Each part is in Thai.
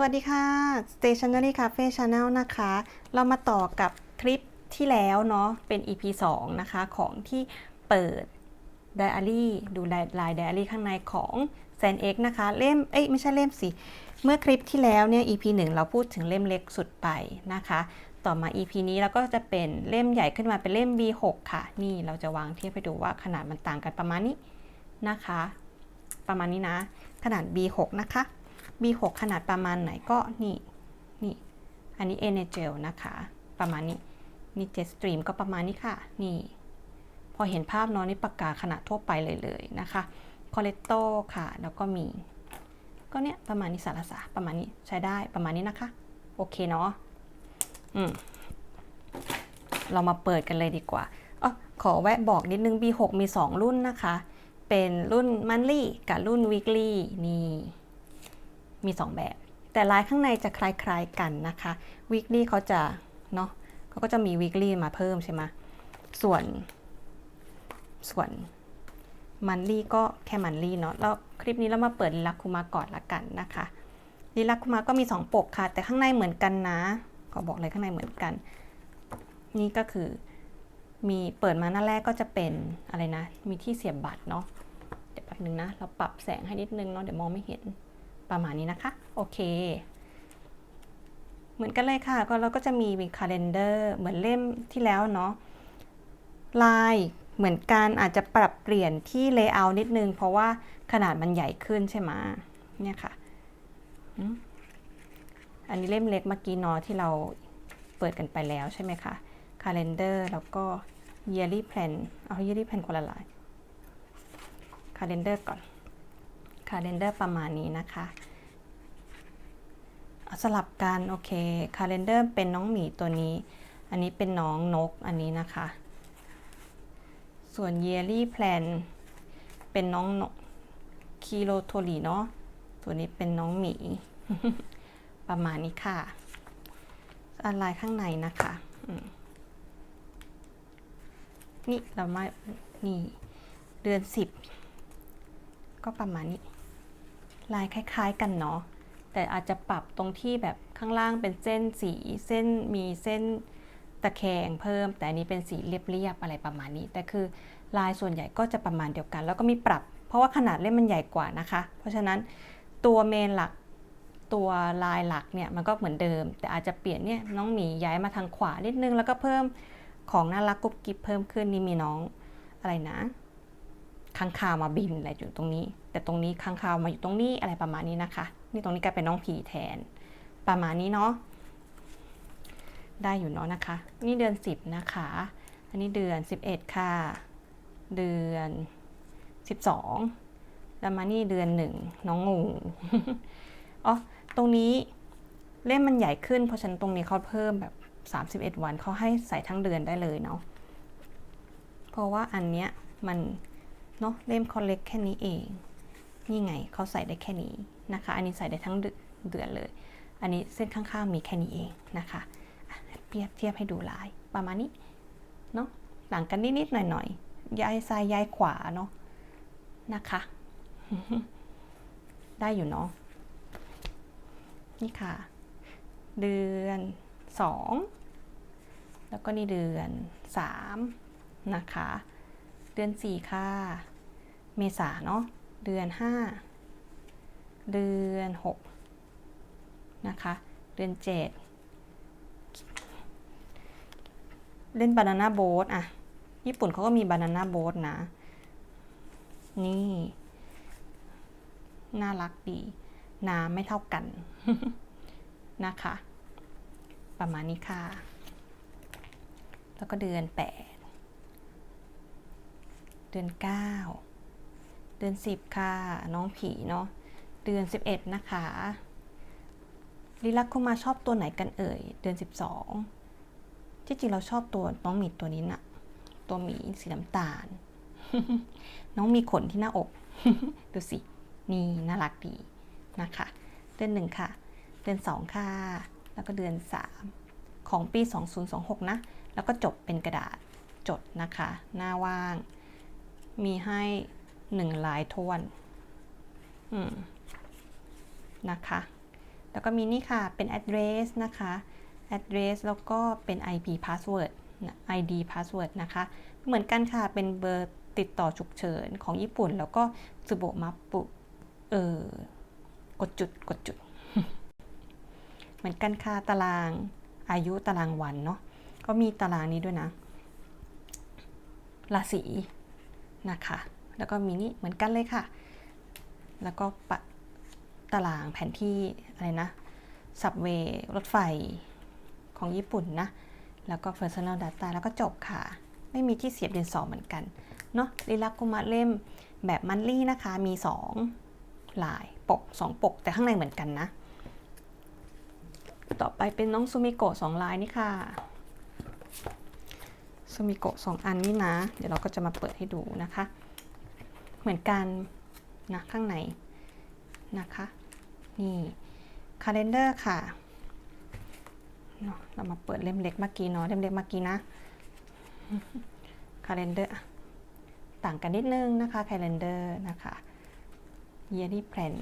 สวัสดีค่ะ Stationery Cafe Channel นะคะ เรามาต่อกับคลิปที่แล้วเนาะ เป็น EP 2 นะคะ ของที่เปิด Diary ดูลายลาย Diary ข้างในของ s a n X นะคะ เล่ม เอ้ย ไม่ใช่เล่มสิ เมื่อคลิปที่แล้วเนี่ย EP 1 เราพูดถึงเล่มเล็กสุดไปนะคะ ต่อมา EP นี้เราก็จะเป็นเล่มใหญ่ขึ้นมาเป็นเล่ม B6 ค่ะ นี่เราจะวางเทียบให้ดูว่าขนาดมันต่างกันประมาณนี้นะคะ ประมาณนี้นะ ขนาด B6 นะคะ B6 ขนาดประมาณไหนก็นี่นี่อันนี้ e n e g e l นะคะ ประมาณนี้นี่ Jetstream ก็ประมาณนี้ค่ะ นี่ พอเห็นภาพเนาะนี่ปากกาขนาดทั่วไปเลยเลยนะคะ c o l l e t t o ค่ะ แล้วก็มี ก็เนี่ยประมาณนี้สารสาประมาณนี้ใช้ได้ประมาณนี้นะคะ โอเคเนาะอืมเรามาเปิดกันเลยดีกว่าอ๋อขอแวะบอกนิดนึง B6 มี 2 รุ่นนะคะ เป็นรุ่น monthly กับรุ่น weekly นี่ มี 2 แบบ แต่ลายข้างในจะคล้ายๆกันนะคะ weekly เขาจะเนาะเขาก็จะมี weekly มาเพิ่มใช่ไหมส่วน ส่วน monthly ก็แค่ monthly เนาะแล้วคลิปนี้เรามาเปิดลิลักคุมาก่อนละกันนะคะลิลักคุมาก็มี 2 ปกค่ะ แต่ข้างในเหมือนกันนะขอบอกเลยข้างในเหมือนกัน นี่ก็คือมีเปิดมาหน้าแรกก็จะเป็นอะไรนะ มีที่เสียบบัตรเนาะ เดี๋ยวแป๊บนึงนะ เราปรับแสงให้นิดนึงเนาะ เดี๋ยวมองไม่เห็น ประมาณนี้นะคะ โอเค เหมือนกันเลยค่ะ ก็เราก็จะมีเป็นคาล endar เหมือนเล่มที่แล้วเนาะ ลายเหมือนกันอาจจะปรับเปลี่ยนที่ layout นิดนึง เพราะว่าขนาดมันใหญ่ขึ้นใช่ไหมเนี่ยค่ะ อันนี้เล่มเล็กเมื่อกี้นาะที่เราเปิดกันไปแล้วใช่ไหมคะ calendar แล้วก็ yearly plan เอา yearly plan คนละลาย calendar ก่อน calendar ประมาณนี้นะคะเอาสลับกันโอเค calendar เป็นน้องหมีตัวนี้ อันนี้เป็นน้องนกอันนี้นะคะ ส่วน yearly plan เป็นน้องนกคิโรโทริเนาะตัวนี้เป็นน้องหมี ประมาณนี้ค่ะอะไรข้างในนะคะนี่เรามานี่เดือนสิบก็ประมาณนี้ ลายคล้ายๆ กันเนาะแต่อาจจะปรับตรงที่แบบข้างล่างเป็นเส้นสีเส้นมีเส้นตะแคงเพิ่ม แต่อันนี้เป็นสีเรียบๆอะไรประมาณนี้ แต่คือลายส่วนใหญ่ก็จะประมาณเดียวกัน แล้วก็มีปรับ เพราะว่าขนาดเล่มมันใหญ่กว่านะคะ เพราะฉะนั้นตัวเมนหลักตัวลายหลักเนี่ยมันก็เหมือนเดิม แต่อาจจะเปลี่ยนเนี่ยน้องหมีย้ายมาทางขวานิดนึง แล้วก็เพิ่มของน่ารักกุ๊บกิ๊บเพิ่มขึ้นนี่มีน้องอะไรนะ ค้างคาวมาบินอะไรอยู่ตรงนี้ แต่ตรงนี้ค้างคาวมาอยู่ตรงนี้อะไรประมาณนี้นะคะ นี่ตรงนี้กลายเป็นน้องผีแทน ประมาณนี้เนาะได้อยู่เนาะนะคะ นี่เดือน 10 นะคะ อันนี้เดือน 11 ค่ะ เดือน 12 แล้วมานี่เดือนหนึ่งน้องงูอ๋อตรงนี้เล่มมันใหญ่ขึ้น เพราะฉะนั้นตรงนี้เขาเพิ่มแบบ 31 วันเขาให้ใส่ทั้งเดือนได้เลยเนาะเพราะว่าอันเนี้ยมัน เนาะเล่มเขาเล็กแค่นี้เอง นี่ไงเขาใส่ได้แค่นี้นะคะ อันนี้ใส่ได้ทั้งเดือนเลย อันนี้เส้นข้างๆมีแค่นี้เองนะคะเปรียบเทียบให้ดูลายประมาณนี้เนาะหลังกันนิดๆหน่อยๆย้ายซ้ายย้ายขวาเนาะนะคะ ได้อยู่เนาะนี่ค่ะ เดือนสองแล้วก็นี่เดือนสามนะคะ ดือนสี่ค่ะ เมษาเนาะ เดือนห้า เดือนหกนะคะ เดือนเจ็ดเล่นบานาน่าโบ๊ทอะญี่ปุ่นเขาก็มีบานาน่าโบ๊ทนะ นี่ น่ารักดี น้ำไม่เท่ากันนะคะ ประมาณนี้ค่ะ แล้วก็เดือน8 เดือน 9 เดือน 10 ค่ะ น้องผีเนาะ เดือน 11 นะคะลิลักคุมาชอบตัวไหนกันเอ่ย เดือน 12 ที่จริงเราชอบตัวน้องหมีตัวนี้นะ่ะ ตัวหมีสีน้ำตาล น้องมีขนที่หน้าอก ดูสิ นี่น่ารักดีนะคะ เดือนหนึ่งค่ะ เดือนสองค่ะ แล้วก็เดือนสามของปี 2026 นะ แล้วก็จบเป็นกระดาษจดนะคะ หน้าว่าง มีให้หนึ่งลายทวนนะคะ แล้วก็มีนี่ค่ะ เป็น address นะคะ address แล้วก็เป็น IP password ID password นะคะ เหมือนกันค่ะ เป็นเบอร์ติดต่อฉุกเฉินของญี่ปุ่น แล้วก็สุโบมาปุเออกดจุดกดจุด เหมือนกันค่ะ ตารางอายุตารางวันเนาะ ก็มีตารางนี้ด้วยนะ ราศี นะคะ แล้วก็มีนี่เหมือนกันเลยค่ะ แล้วก็ปะตารางแผนที่อะไรนะสับเวย์รถไฟของญี่ปุ่นนะ แล้วก็ personal data แล้วก็จบค่ะ ไม่มีที่เสียบเดือนสองเหมือนกัน เนาะลิลักกุมาเล่มแบบมันลี่นะคะ มี 2 ลายปก 2 ปก แต่ข้างในเหมือนกันนะ ต่อไปเป็นน้องซูมิโกะสองลายนี่ค่ะ ซูมิโกะสองอันนี่นะ เดี๋ยวเราก็จะมาเปิดให้ดูนะคะ เหมือนกันนะข้างในนะคะ นี่คาล endar ค่ะเนาะเรามาเปิดเล่มเล็กเมื่อกี้เนาะเล่มเล็กเมื่อกี้นะคาล endar ต่างกันนิดนึงนะคะคาล endar นะคะ yearly plan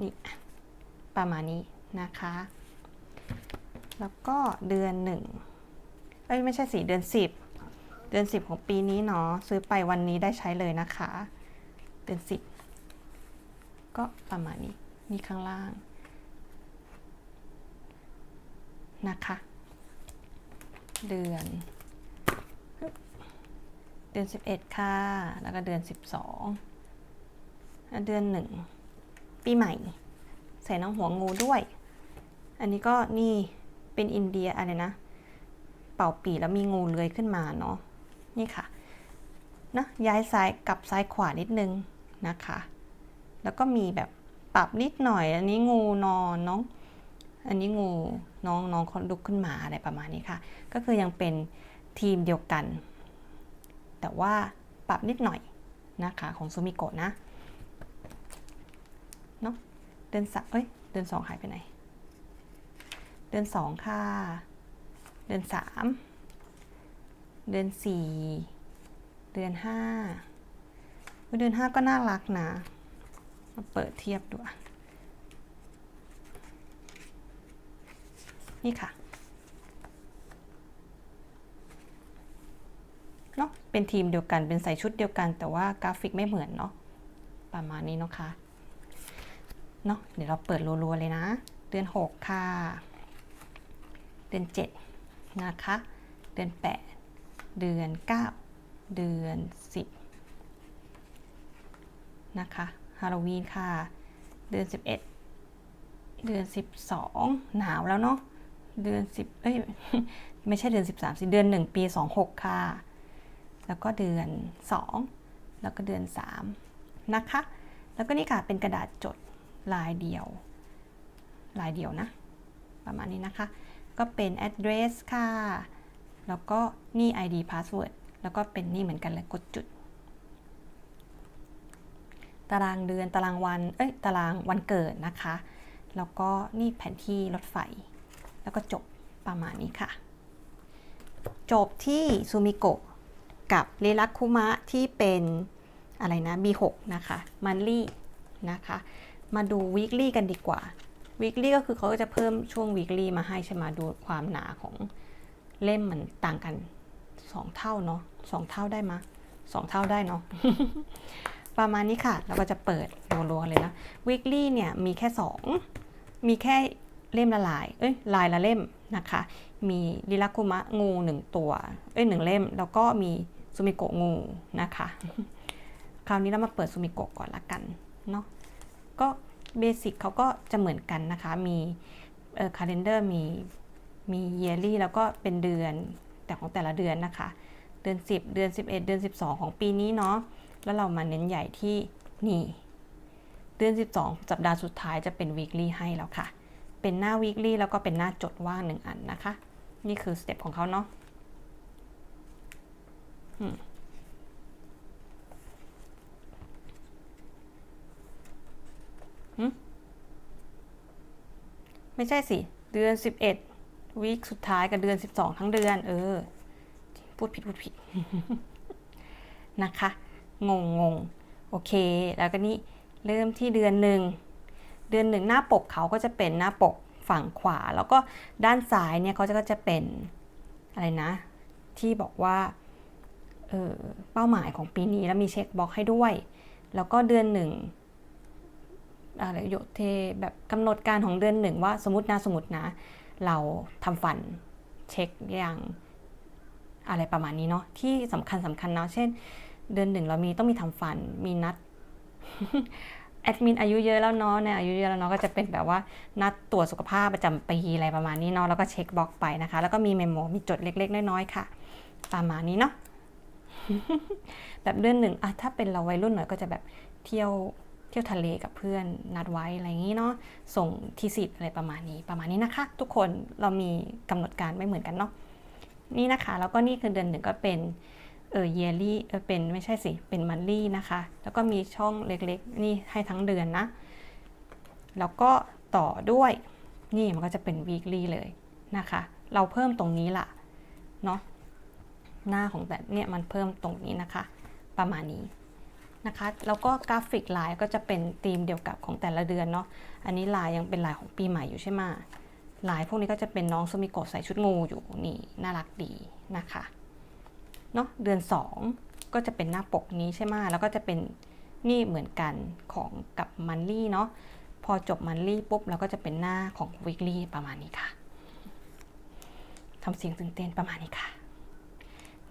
นี่ประมาณนี้นะคะ แล้วก็เดือนหนึ่ง เอ้ยไม่ใช่สีเดือนสิบเดือนสิบของปีนี้เนาะซื้อไปวันนี้ได้ใช้เลยนะคะ เดือนสิบก็ประมาณนี้นี่ข้างล่างนะคะ เดือน เดือน 11 ค่ะ แล้วก็เดือน 12เดือน 1 ปีใหม่ ใส่น้องหัวงูด้วย อันนี้ก็นี่เป็นอินเดียอะไรนะ เป่าปีแล้วมีงูเลื้อยขึ้นมาเนาะนี่ค่ะนะย้ายซ้ายกลับซ้ายขวานิดนึงนะคะ แล้วก็มีแบบปรับนิดหน่อย อันนี้งูนอนน้องอันนี้งูน้องน้องเขาลุกขึ้นมาอะไรประมาณนี้ค่ะ ก็คือยังเป็นทีมเดียวกัน แต่ว่าปรับนิดหน่อยนะคะของซูมิโกะนะเนาะเดือนสเอ้ยเดือนสองหายไปไหน เดือนสองค่ะ เดือนสามเดือนสี่เดือนห้าเดือนห้าก็น่ารักนะ มาเปิดเทียบดูนี่ค่ะเนาะเป็นทีมเดียวกันเป็นใส่ชุดเดียวกัน แต่ว่ากราฟิกไม่เหมือนเนาะประมาณนี้เนาะค่ะเนาะเดี๋ยวเราเปิดรัวๆเลยนะ เดือน 6 ค่ะ เดือน 7 นะคะ เดือน 8 เดือน 9 เดือน 10 นะคะฮาโลวีนค่ะ เดือน 11 เดือน 12 หนาวแล้วเนาะ เดือน 10 เอ้ย ไม่ใช่เดือน 13 สิ เดือน 1 ปี 26 ค่ะ แล้วก็เดือน 2 แล้วก็เดือน 3 นะคะ แล้วก็นี่ค่ะ เป็นกระดาษจดลายเดียว ลายเดียวนะ ประมาณนี้นะคะ ก็เป็น address ค่ะ แล้วก็นี่ ID password แล้วก็เป็นนี่เหมือนกันเลยกดจุด ตารางเดือนตารางวัน เอ้ย ตารางวันเกิดนะคะ แล้วก็นี่แผนที่รถไฟ แล้วก็จบประมาณนี้ค่ะ จบที่ซูมิโกะกับเรลักคุมะที่เป็นอะไรนะ B6 นะคะมันลี่นะคะ มาดู weekly กันดีกว่า weekly ก็คือเขาก็จะเพิ่มช่วง weekly มาให้ใช่ไหมดูความหนาของเล่มมันต่างกัน 2 เท่าเนาะสองเท่าได้มะสองเท่าได้เนาะประมาณนี้ค่ะ เราก็จะเปิดรัวๆเลยนะ weekly เนี่ยมีแค่ 2 มีแค่เล่มละลาย เอ้ยลายละเล่มนะคะ มีลิลาคุมะงูหนึ่งตัว เอ้ยหนึ่งเล่ม แล้วก็มีซูมิโกะงูนะคะ คราวนี้เรามาเปิดซูมิโกะก่อนละกันเนาะ ก็ เบสิกเขาก็จะเหมือนกันนะคะ มีเอ่อคาล endar มีมีเยลี่แล้วก็เป็นเดือนแต่ของแต่ละเดือนนะคะ เดือน 10 เดือน 11 เดือน 12 ของปีนี้เนาะแล้วเรามาเน้นใหญ่ที่นี่ เดือน 12 สัปดาห์สุดท้ายจะเป็น weekly ให้แล้วค่ะ เป็นหน้า weekly แล้วก็เป็นหน้าจดว่างหนึ่งอันนะคะ นี่คือสเต็ปของเขาเนาะอืมหึ ไม่ใช่สิ เดือน 11วีคสุดท้ายกับเดือน 12 ทั้งเดือน เออ พูดผิดพูดผิดนะคะ งงงงโอเค แล้วก็นี่เริ่มที่เดือนหนึ่ง เดือนหนึ่งหน้าปกเขาก็จะเป็นหน้าปกฝั่งขวา แล้วก็ด้านซ้ายเนี่ยเขาจะก็จะเป็นอะไรนะ ที่บอกว่าเออเป้าหมายของปีนี้แล้วมีเช็คบล็อกให้ด้วย แล้วก็เดือนหนึ่ง อะไรโยเทแบบกำหนดการของเดือนหนึ่งว่าสมมตินะสมมตินะ เราทำฟันเช็คอย่างอะไรประมาณนี้เนาะที่สำคัญสำคัญเนาะเช่น เดือนหนึ่งเรามีต้องมีทำฟันมีนัดแอดมินอายุเยอะแล้วเนาะเนี่ยอายุเยอะแล้วเนาะก็จะเป็นแบบว่านัดตรวจสุขภาพประจำปีอะไรประมาณนี้เนาะแล้วก็เช็คบล็อกไปนะคะ แล้วก็มีเมมโมมีจดเล็ก ๆ น้อยๆค่ะ ประมาณนี้เนาะแบบเดือนหนึ่งอะถ้าเป็นเราวัยรุ่นหน่อยก็จะแบบเที่ยว เที่ยวทะเลกับเพื่อนนัดไว้อะไรอย่างนี้เนาะส่งทีสิทธ์อะไรประมาณนี้ประมาณนี้นะคะ ทุกคนเรามีกำหนดการไม่เหมือนกันเนาะนี่นะคะแล้วก็นี่คือเดือนหนึ่งก็เป็นเออ yearly เออเป็นไม่ใช่สิเป็น monthly นะคะ แล้วก็มีช่องเล็กๆ นี่ให้ทั้งเดือนนะ แล้วก็ต่อด้วยนี่มันก็จะเป็น weekly เลยนะคะ เราเพิ่มตรงนี้ล่ะเนาะหน้าของแบบเนี่ยมันเพิ่มตรงนี้นะคะ ประมาณนี้ นะคะ แล้วก็กราฟิกลายก็จะเป็นธีมเดียวกับของแต่ละเดือนเนาะ อันนี้ลายยังเป็นลายของปีใหม่อยู่ใช่ไหมลายพวกนี้ก็จะเป็นน้องซูมิโกะใส่ชุดงูอยู่นี่น่ารักดีนะคะเนาะเดือน 2 ก็จะเป็นหน้าปกนี้ใช่ไหมแล้วก็จะเป็นนี่เหมือนกันของกับมันลี่เนาะพอจบมันลี่ปุ๊บเราก็จะเป็นหน้าของวิกลี่ประมาณนี้ค่ะทำเสียงตื่นเต้นประมาณนี้ค่ะ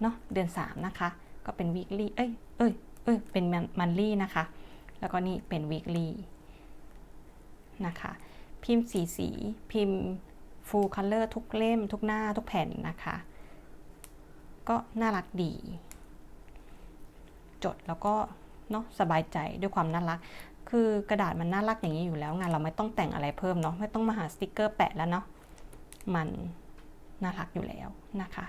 เนาะเดือน 3 นะคะ ก็เป็นวิกลี่เอ้ยเอ้ย เอ้ยเป็นมันลี่นะคะ แล้วก็นี่เป็นวิกลี่นะคะ พิมพ์สีสี พิมพ์ full color ทุกเล่ม ทุกหน้าทุกแผ่นนะคะ ก็น่ารักดี จดแล้วก็เนาะสบายใจด้วยความน่ารัก คือกระดาษมันน่ารักอย่างนี้อยู่แล้วงานเราไม่ต้องแต่งอะไรเพิ่มเนาะไม่ต้องมาหาสติกเกอร์แปะแล้วเนาะมันน่ารักอยู่แล้วนะคะ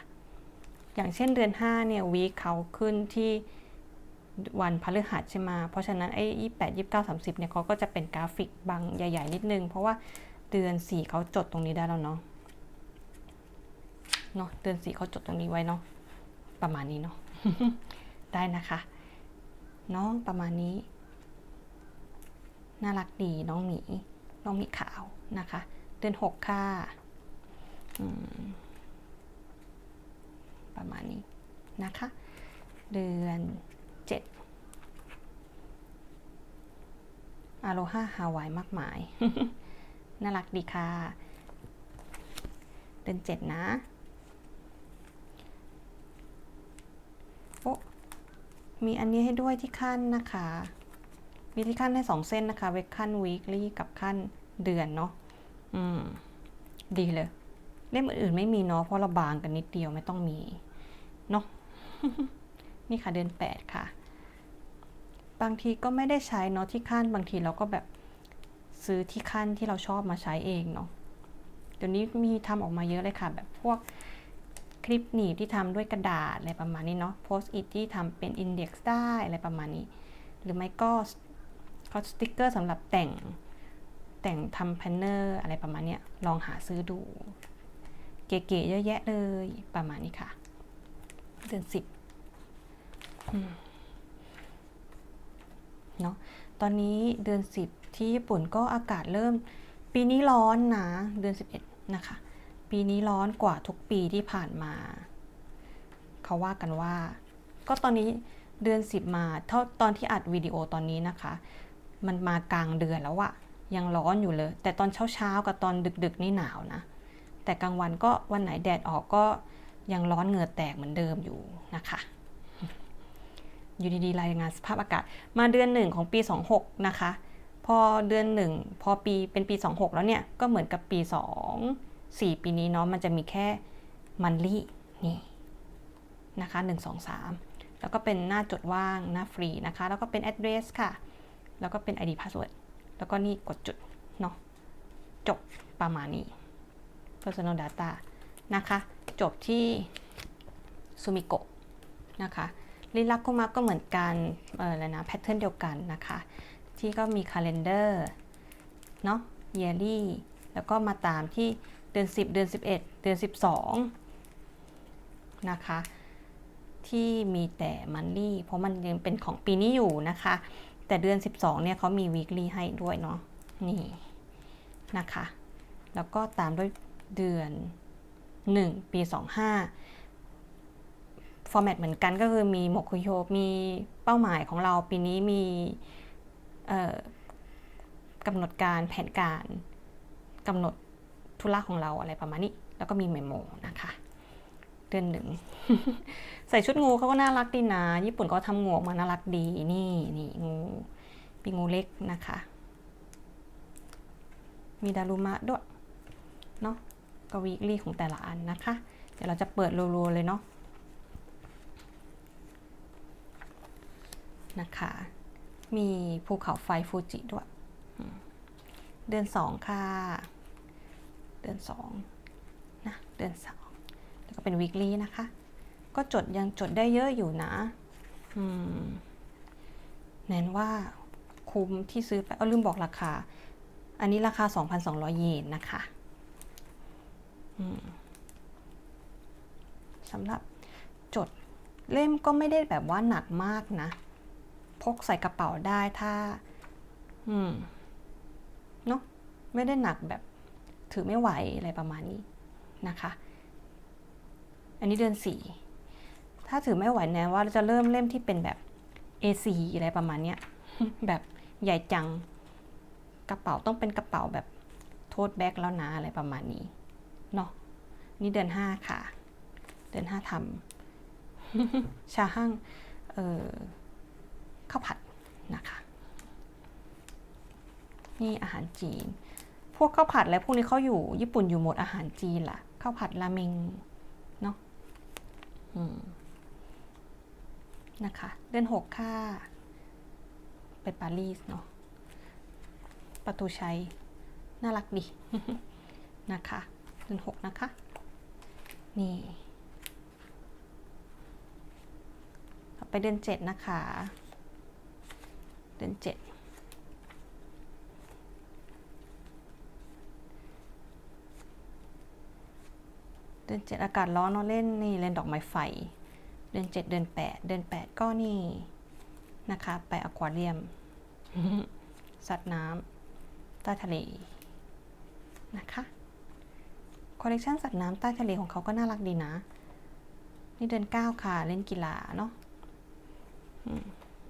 อย่างเช่นเดือน 5 เนี่ยวีคเขาขึ้นที่ วันพฤหัสใช่ไหมเพราะฉะนั้นไอ้ยี่แปดยี่เก้าสามสิบเนี่ยเขาก็จะเป็นกราฟิกบางใหญ่ๆนิดนึง เพราะว่าเดือนสี่เขาจดตรงนี้ได้แล้วเนาะ เนาะเดือนสี่เขาจดตรงนี้ไว้เนาะ ประมาณนี้เนาะ ได้นะคะ เนาะประมาณนี้ น่ารักดีน้องหมี น้องหมีขาวนะคะ เดือนหกค่ะประมาณนี้นะคะ เดือนเจ็ด อโลฮาฮาวายมากมาย น่ารักดีค่ะ เดือนเจ็ดนะ โอ้มีอันนี้ให้ด้วยที่ขั้นนะคะ มีที่ขั้นให้สองเส้นนะคะ เวกขั้นวีคลี่กับขั้นเดือนเนาะ อืม ดีเลย เล่มอื่นๆไม่มีเนาะ เพราะเราบางกันนิดเดียวไม่ต้องมี เนาะ นี่ค่ะเดือนแปดค่ะ บางทีก็ไม่ได้ใช้เนาะที่ขั้นบางทีเราก็แบบซื้อที่ขั้นที่เราชอบมาใช้เองเนาะเดี๋ยวนี้มีทำออกมาเยอะเลยค่ะ แบบพวกคลิปหนีบที่ทำด้วยกระดาษอะไรประมาณนี้เนาะโพสต์อิทที่ทำเป็นอินเด็กซ์ได้อะไรประมาณนี้ หรือไม่ก็เขาสติกเกอร์สำหรับแต่งแต่งทำแพนเนอร์อะไรประมาณนี้ลองหาซื้อดู เก๋ๆเยอะแยะเลยประมาณนี้ค่ะ เดือนสิบ เนาะตอนนี้เดือนสิบที่ญี่ปุ่นก็อากาศเริ่ม ปีนี้ร้อนนะเดือน 11 นะคะ ปีนี้ร้อนกว่าทุกปีที่ผ่านมา เขาว่ากันว่า ก็ตอนนี้เดือน 10 มาเท่าตอนที่อัดวิดีโอตอนนี้นะคะ มันมากลางเดือนแล้วอะยังร้อนอยู่เลย แต่ตอนเช้าๆกับตอนดึกๆนี่หนาวนะ แต่กลางวันก็วันไหนแดดออกก็ยังร้อนเหงื่อแตกเหมือนเดิมอยู่นะคะ อยู่ดีๆรายงานสภาพอากาศ มาเดือนหนึ่งของปี 26 นะคะ พอเดือนหนึ่งพอปีเป็นปี 26 แล้วเนี่ยก็เหมือนกับปี 2 4 ปีนี้เนาะมันจะมีแค่มันลี่นี่นะคะ 1 2 3 แล้วก็เป็นหน้าจดว่างหน้าฟรีนะคะ แล้วก็เป็น address ค่ะ แล้วก็เป็น ID password แล้วก็นี่กดจุดเนาะจบประมาณนี้ personal data นะคะ จบที่ซูมิโกะนะคะ ลิลักคุมาก็เหมือนกันเอออะไรนะแพทเทิร์นเดียวกันนะคะ ที่ก็มี calendar เนาะ yearly แล้วก็มาตามที่เดือน 10 เดือน 11 เดือน 12 นะคะ ที่มีแต่ monthly เพราะมันยังเป็นของปีนี้อยู่นะคะ แต่เดือน 12 เนี่ยเขามี weekly ให้ด้วยเนาะนี่นะคะ แล้วก็ตามด้วยเดือน 1 ปี 25 ฟอร์แมตเหมือนกันก็คือมีหมกคุโยมีเป้าหมายของเราปีนี้มีกำหนดการแผนการกำหนดธุระของเราอะไรประมาณนี้ แล้วก็มีเมโมนะคะ เดือนหนึ่ง ใส่ชุดงูเขาก็น่ารักดีนะ ญี่ปุ่นก็ทำงูออกมาน่ารักดีนี่นี่งูปีงูเล็กนะคะ มีดารุมะด้วยเนาะก็วีคลี่ของแต่ละอันนะคะ เดี๋ยวเราจะเปิดรัวๆเลยเนาะ นะคะ มีภูเขาไฟฟูจิด้วย เดือนสองค่ะ เดือนสองนะ เดือนสองแล้วก็เป็นวีคลี่นะคะ ก็จดยังจดได้เยอะอยู่นะแนนว่าคุ้มที่ซื้อไปเอาลืมบอกราคา อันนี้ราคา 2,200 เยนนะคะสำหรับจดเล่มก็ไม่ได้แบบว่าหนักมากนะ พกใส่กระเป๋าได้ถ้า อืมเนาะไม่ได้หนักแบบถือไม่ไหวอะไรประมาณนี้นะคะ อันนี้เดือนสี่ถ้าถือไม่ไหวแนะว่าเราจะเริ่มเล่มที่เป็นแบบ A4 อะไรประมาณเนี้ยแบบใหญ่จังกระเป๋าต้องเป็นกระเป๋าแบบโทษแบ็กแล้วนะอะไรประมาณนี้เนาะนี่เดือนห้าค่ะ เดือนห้าทำชาห้างเอ่อข้าวผัด นะคะ นี่อาหารจีน พวกข้าวผัดและพวกนี้เขาอยู่ญี่ปุ่นอยู่หมดอาหารจีนล่ะข้าวผัดราเมงเนาะนะคะ เดือนหกค่ะไปปารีสเนาะประตูชัย น่ารักดีนะคะ เดือนหกนะคะ นี่ไปเดือนเจ็ดนะคะ เดือนเจ็ดเดือนเจ็ดอากาศร้อนเนาะเล่นนี่เล่นดอกไม้ไฟ เดือนเจ็ดเดือนแปดเดือนแปดก็นี่นะคะไปอควาเรียม สัตว์น้ำใต้ทะเลนะคะคอลเลกชันสัตว์น้ำใต้ทะเลของเขาก็น่ารักดีนะ นี่เดือนเก้าค่ะ เล่นกีฬาเนาะ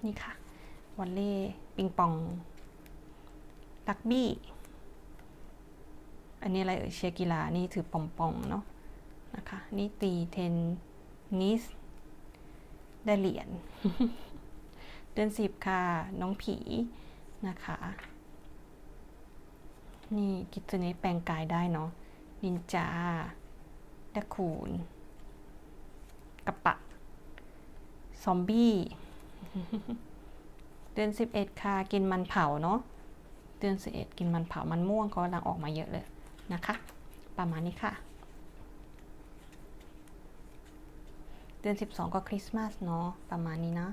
นี่ค่ะ วอลเล่ปิงปองรักบี้ อันนี้อะไรเอ่ยเชียร์กีฬานี่ถือปอมปองเนาะนะคะนี่ตีเทนนิสได้เหรียญเดือนสิบค่ะ น้องผีนะคะ นี่กิจเนแปลงกายได้เนาะนินจาดะคูนกระปะ ซอมบี้ เดือนสิบเอ็ดค่ะ กินมันเผาเนาะ เดือนสิบเอ็ดกินมันเผา มันม่วงก็กำลังออกมาเยอะเลยนะคะ ประมาณนี้ค่ะ เดือน 12 ก็คริสต์มาสเนาะ ประมาณนี้นะ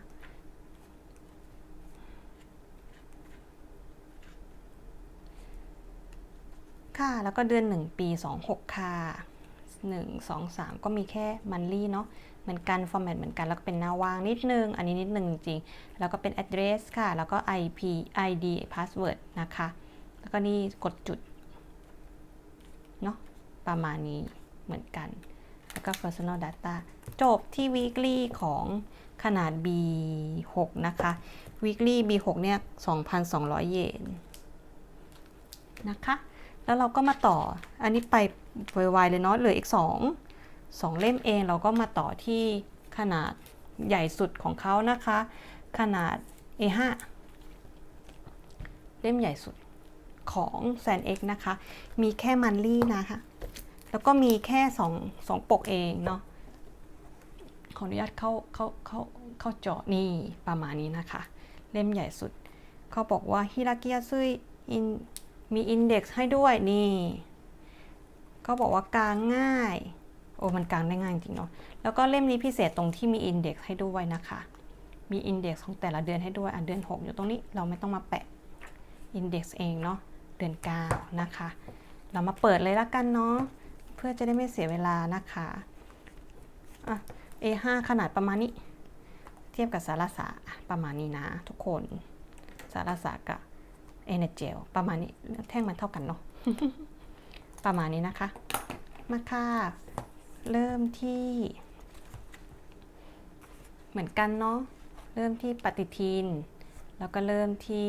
ค่ะ แล้วก็เดือน 1 ปี 26 ค่ะ 1 2 3 ก็มีแค่มันลี่เนาะ เหมือนกันฟอร์แมตเหมือนกัน แล้วก็เป็นหน้าว่างนิดนึง อันนี้นิดนึงจริง แล้วก็เป็น address ค่ะ แล้วก็ IP ID password นะคะ แล้วก็นี่กดจุด เนาะประมาณนี้เหมือนกัน แล้วก็ personal data จบที่ weekly ของขนาด B6 นะคะ weekly B6 เนี่ย 2,200 เยน นะคะ แล้วเราก็มาต่อ อันนี้ไปไวๆเลยเนาะ เหลืออีก 2 2 เล่มเองเราก็มาต่อที่ขนาดใหญ่สุดของเขานะคะ ขนาด A5 เล่มใหญ่สุดของแซน X นะคะ มีแค่มันลี่นะคะ แล้วก็มีแค่สองสองปกเองเนาะ ขออนุญาตเข้าเข้าเข้าเข้าเจาะนี่ประมาณนี้นะคะ เล่มใหญ่สุด เขาบอกว่าฮิรากิยาซุยอินมีอินเด็กซ์ให้ด้วยนี่เขาบอกว่ากางง่าย โอ้มันกางได้ง่ายจริงเนาะแล้วก็เล่มนี้พิเศษตรงที่มีอินเด็กซ์ให้ด้วยนะคะ มีอินเด็กซ์ของแต่ละเดือนให้ด้วยอะเดือน 6 อยู่ตรงนี้เราไม่ต้องมาแปะอินเด็กซ์เองเนาะเดือน 9 นะคะ เรามาเปิดเลยละกันเนาะเพื่อจะได้ไม่เสียเวลานะคะอะ A5 ขนาดประมาณนี้ เทียบกับสารสาประมาณนี้นะ ทุกคนสารสากับ Energel ประมาณนี้แท่งมันเท่ากันเนาะประมาณนี้นะคะ มาค่ะ เริ่มที่ เหมือนกันเนาะเริ่มที่ปฏิทิน แล้วก็เริ่มที่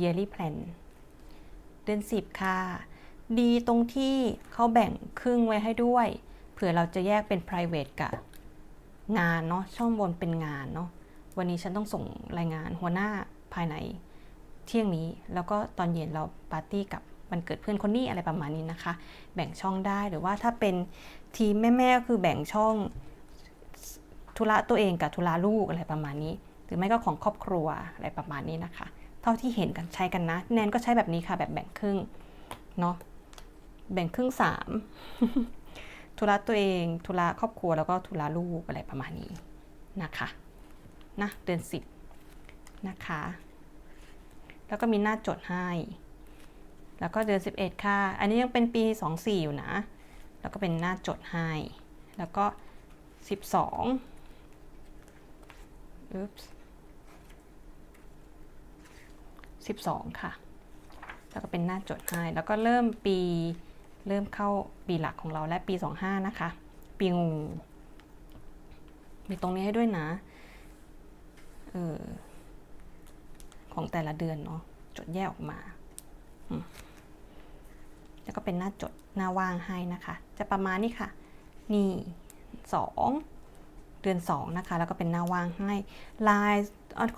yearly plan เดือน 10 ค่ะ ดีตรงที่เขาแบ่งครึ่งไว้ให้ด้วย เผื่อเราจะแยกเป็น private กับงานเนาะช่องบนเป็นงานเนาะวันนี้ฉันต้องส่งรายงานหัวหน้าภายในเที่ยงนี้ แล้วก็ตอนเย็นเราปาร์ตี้กับ วันเกิดเพื่อนคนนี้อะไรประมาณนี้นะคะ แบ่งช่องได้หรือว่าถ้าเป็นทีมแม่ๆก็คือแบ่งช่องธุระตัวเองกับธุระลูกอะไรประมาณนี้ หรือไม่ก็ของครอบครัวอะไรประมาณนี้นะคะ เท่าที่เห็นกันใช้กันนะ แนนก็ใช้แบบนี้ค่ะแบบแบ่งครึ่งเนาะแบ่งครึ่งสามธุระตัวเองธุระครอบครัวแล้วก็ธุระลูกอะไรประมาณนี้นะคะนะเดือนสิบนะคะ แล้วก็มีหน้าจดให้ แล้วก็เดือน 11 ค่ะ อันนี้ยังเป็นปี 24 อยู่นะ แล้วก็เป็นหน้าจดให้ แล้วก็ 12อุ๊บ12 ค่ะ แล้วก็เป็นหน้าจดให้ แล้วก็เริ่มปีเริ่มเข้าปีหลักของเราและปี 25 นะคะ ปีงู มีตรงนี้ให้ด้วยนะ เออ ของแต่ละเดือนเนาะ จดแยกออกมา อืม แล้วก็เป็นหน้าจดหน้าว่างให้นะคะ จะประมาณนี้ค่ะ นี่สองเดือนสองนะคะ แล้วก็เป็นหน้าว่างให้ ลาย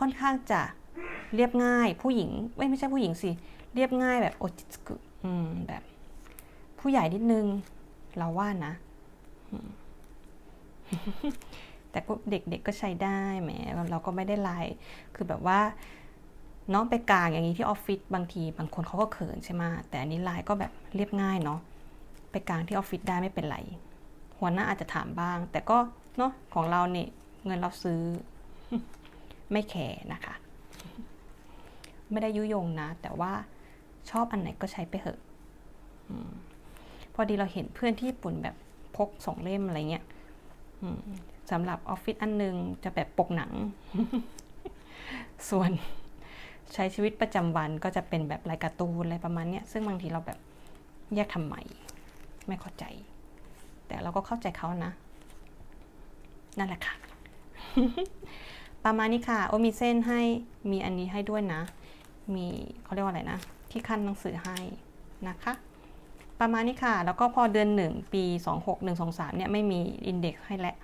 ค่อนข้างจะเรียบง่ายผู้หญิงไม่ไม่ใช่ผู้หญิงสิ เรียบง่ายแบบโอจิสกุแบบ ผู้ใหญ่นิดนึง เราว่านะ แต่ก็เด็กๆกก็ใช้ได้แหมเราก็ไม่ได้ลายคือแบบว่า เน้องไปกลางอย่างนี้ที่ออฟฟิศบางทีบางคนเขาก็เขินใช่ไหมแต่อันนี้ลายก็แบบเรียบง่ายเนาะไปกลางที่ออฟฟิศได้ไม่เป็นไร หัวหน้าอาจจะถามบ้าง แต่ก็เนาะของเราเนี่ยเงินเราซื้อ ไม่แคร์นะคะ ไม่ได้ยุยงนะ แต่ว่าชอบอันไหนก็ใช้ไปเถอะอพอดีเราเห็นเพื่อนที่ญี่ปุ่นแบบพกสองเล่มอะไรเงี้ยสำหรับออฟฟิศอันนึงจะแบบปกหนัง ส่วน ใช้ชีวิตประจำวันก็จะเป็นแบบรายการ์ตูนอะไรประมาณเนี้ยซึ่งบางทีเราแบบแยกทำไมไม่เข้าใจ แต่เราก็เข้าใจเขานะ นั่นแหละค่ะ ประมาณนี้ค่ะ โอมีเส้นให้มีอันนี้ให้ด้วยนะ มีเขาเรียกว่าอะไรนะ ที่ขั้นหนังสือให้นะคะประมาณนี้ค่ะ แล้วก็พอเดือนหนึ่งปี 26 1 2 3เนี่ยไม่มีอินเด็กซ์ให้แล้ว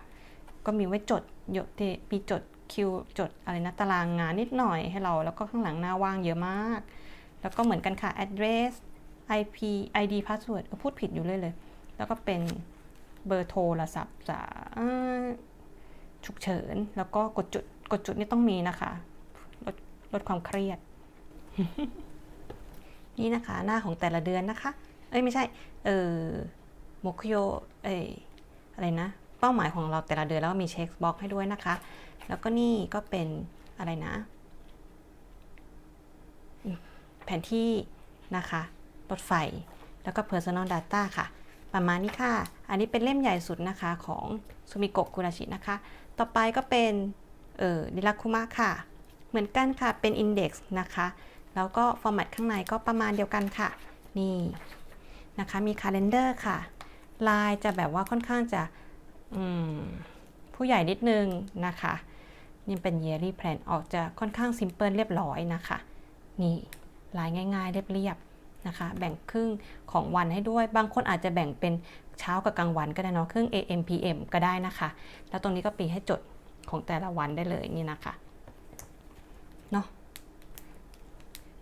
ก็มีไว้จดยดมีจดคิวจดอะไรนะตารางงานนิดหน่อยให้เรา แล้วก็ข้างหลังหน้าว่างเยอะมาก แล้วก็เหมือนกันค่ะ address IP ID password พูดผิดอยู่เลยเลย แล้วก็เป็นเบอร์โทรศัพท์จะฉุกเฉิน แล้วก็กดจุดกดจุดนี่ต้องมีนะคะ ลดลดความเครียด นี่นะคะหน้าของแต่ละเดือนนะคะ เอ้ยไม่ใช่ เออโมคโยเอ้ยอะไรนะ เป้าหมายของเราแต่ละเดือนแล้วมีเช็คบ็อกให้ด้วยนะคะ แล้วก็นี่ก็เป็นอะไรนะ แผนที่นะคะ รถไฟ แล้วก็ Personal Data ค่ะ ประมาณนี้ค่ะ อันนี้เป็นเล่มใหญ่สุดนะคะของซูมิโกะกุราชินะคะ ต่อไปก็เป็นเออนิราคุมะค่ะ เหมือนกันค่ะ เป็น Index นะคะ แล้วก็ฟอร์แมตข้างในก็ประมาณเดียวกันค่ะ นี่นะคะ มี Calendar ค่ะ ลายจะแบบว่าค่อนข้างจะผู้ใหญ่นิดนึงนะคะ นี่เป็น yearly plan ออกจะค่อนข้างซิมเพิลเรียบร้อยนะคะ นี่ลายง่าย ๆ เรียบๆนะคะ แบ่งครึ่งของวันให้ด้วย บางคนอาจจะแบ่งเป็นเช้ากับกลางวันก็ได้เนาะครึ่ง AM PM ก็ได้นะคะ แล้วตรงนี้ก็ปีให้จดของแต่ละวันได้เลยนี่นะคะเนาะ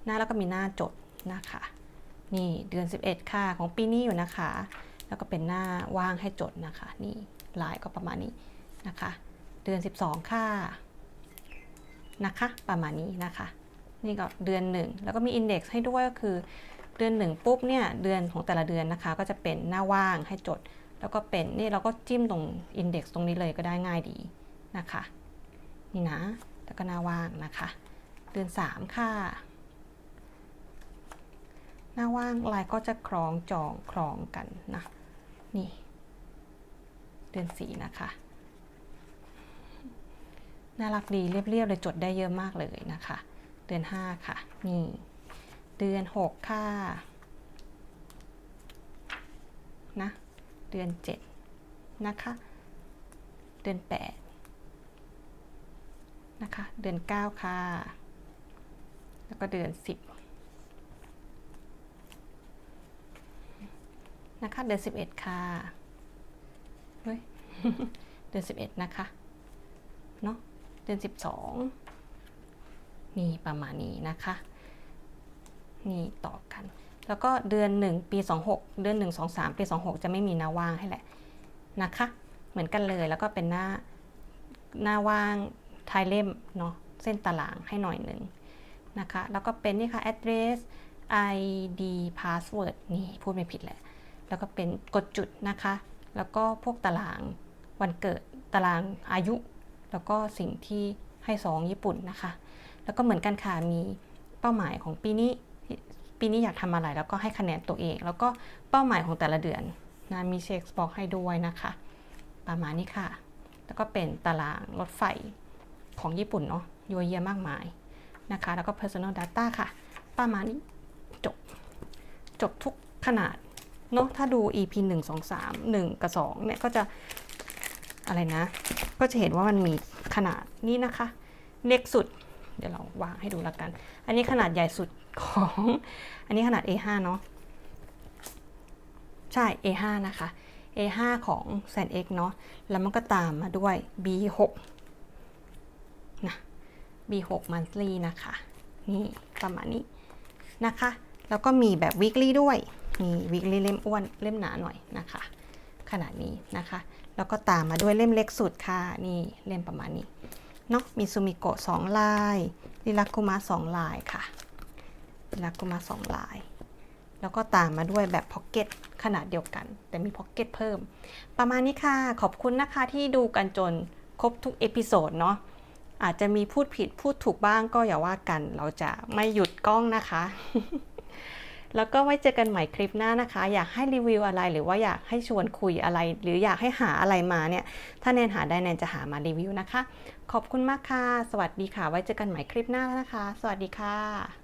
หน้าแล้วก็มีหน้าจดนะคะ นี่เดือน 11 ค่ะ ของปีนี้อยู่นะคะ แล้วก็เป็นหน้าว่างให้จดนะคะ นี่ลายก็ประมาณนี้นะคะ เดือน 12 ค่ะ นะคะ ประมาณนี้นะคะ นี่ก็เดือนหนึ่งแล้วก็มีอินเด็กซ์ให้ด้วยก็คือ เดือนหนึ่งปุ๊บเนี่ยเดือนของแต่ละเดือนนะคะ ก็จะเป็นหน้าว่างให้จด แล้วก็เป็นนี่เราก็จิ้มตรงอินเด็กซ์ตรงนี้เลยก็ได้ง่ายดีนะคะ นี่นะแล้วก็หน้าว่างนะคะ เดือน 3 ค่ะ หน้าว่างลายก็จะคล้องจองคล้องกันนะนี่ เดือนสีนะคะ น่ารักดีเรียบๆเลยจดได้เยอะมากเลยนะคะ เดือน 5 ค่ะ นี่ เดือน 6 ค่ะ นะ เดือน 7 นะคะ เดือน 8 นะคะ เดือน 9 ค่ะ แล้วก็เดือน 10 นะคะ เดือน 11 ค่ะ เฮ้ย เดือน 11 นะคะ เนาะ เดือน 12 นี่ประมาณนี้นะคะ นี่ต่อกัน แล้วก็เดือน 1 ปี 26 เดือน 1 2 3 ปี 26 จะไม่มีหน้าว่างให้แหละนะคะ เหมือนกันเลยแล้วก็เป็นหน้าหน้าว่างท้ายเล่มเนาะเส้นตารางให้หน่อยหนึ่งนะคะ แล้วก็เป็นนี่ค่ะ address ID password นี่พูดไม่ผิดแหละ แล้วก็เป็นกดจุดนะคะ แล้วก็พวกตารางวันเกิดตารางอายุ แล้วก็สิ่งที่ให้สองญี่ปุ่นนะคะ แล้วก็เหมือนกันค่ะมีเป้าหมายของปีนี้ปีนี้อยากทำอะไรแล้วก็ให้คะแนนตัวเอง แล้วก็เป้าหมายของแต่ละเดือนนะมีเช็คบอกให้ด้วยนะคะ ประมาณนี้ค่ะ แล้วก็เป็นตารางรถไฟของญี่ปุ่นเนาะยัวเยียมากมายนะคะ แล้วก็ personal data ค่ะ ประมาณนี้จบ จบทุกขนาดเนาะถ้าดู EP 1 2 3 1 กับ 2 เนี่ย ก็จะอะไรนะ ก็จะเห็นว่ามันมีขนาดนี้นะคะ เล็กสุด เดี๋ยวเราวางให้ดูแล้วกัน อันนี้ขนาดใหญ่สุดของ อันนี้ขนาด A5 เนาะ ใช่ A5 นะคะ A5 ของ s a n X เนาะ แล้วมันก็ตามมาด้วย B6 นะ B6 monthly นะคะ นี่ประมาณนี้นะคะ แล้วก็มีแบบ weekly ด้วย มี weekly เล่มอ้วนเล่มหนาหน่อยนะคะ ขนาดนี้นะคะ แล้วก็ตามมาด้วยเล่มเล็กสุดค่ะ นี่เล่มประมาณนี้ เนาะมีซูมิโกะสองลายลิลักุมะสองลายค่ะลิลักกุมะสองลาย แล้วก็ตามมาด้วยแบบพ็อกเก็ตขนาดเดียวกัน แต่มีพ็อกเก็ตเพิ่ม ประมาณนี้ค่ะ ขอบคุณนะคะที่ดูกันจนครบทุกเอพิโซดเนาะอาจจะมีพูดผิดพูดถูกบ้างก็อย่าว่ากัน เราจะไม่หยุดกล้องนะคะ แล้วก็ไว้เจอกันใหม่คลิปหน้านะคะ อยากให้รีวิวอะไร หรือว่าอยากให้ชวนคุยอะไร หรืออยากให้หาอะไรมาเนี่ย ถ้าแนนหาได้แนนจะหามารีวิวนะคะ ขอบคุณมากค่ะ สวัสดีค่ะ ไว้เจอกันใหม่คลิปหน้านะคะ สวัสดีค่ะ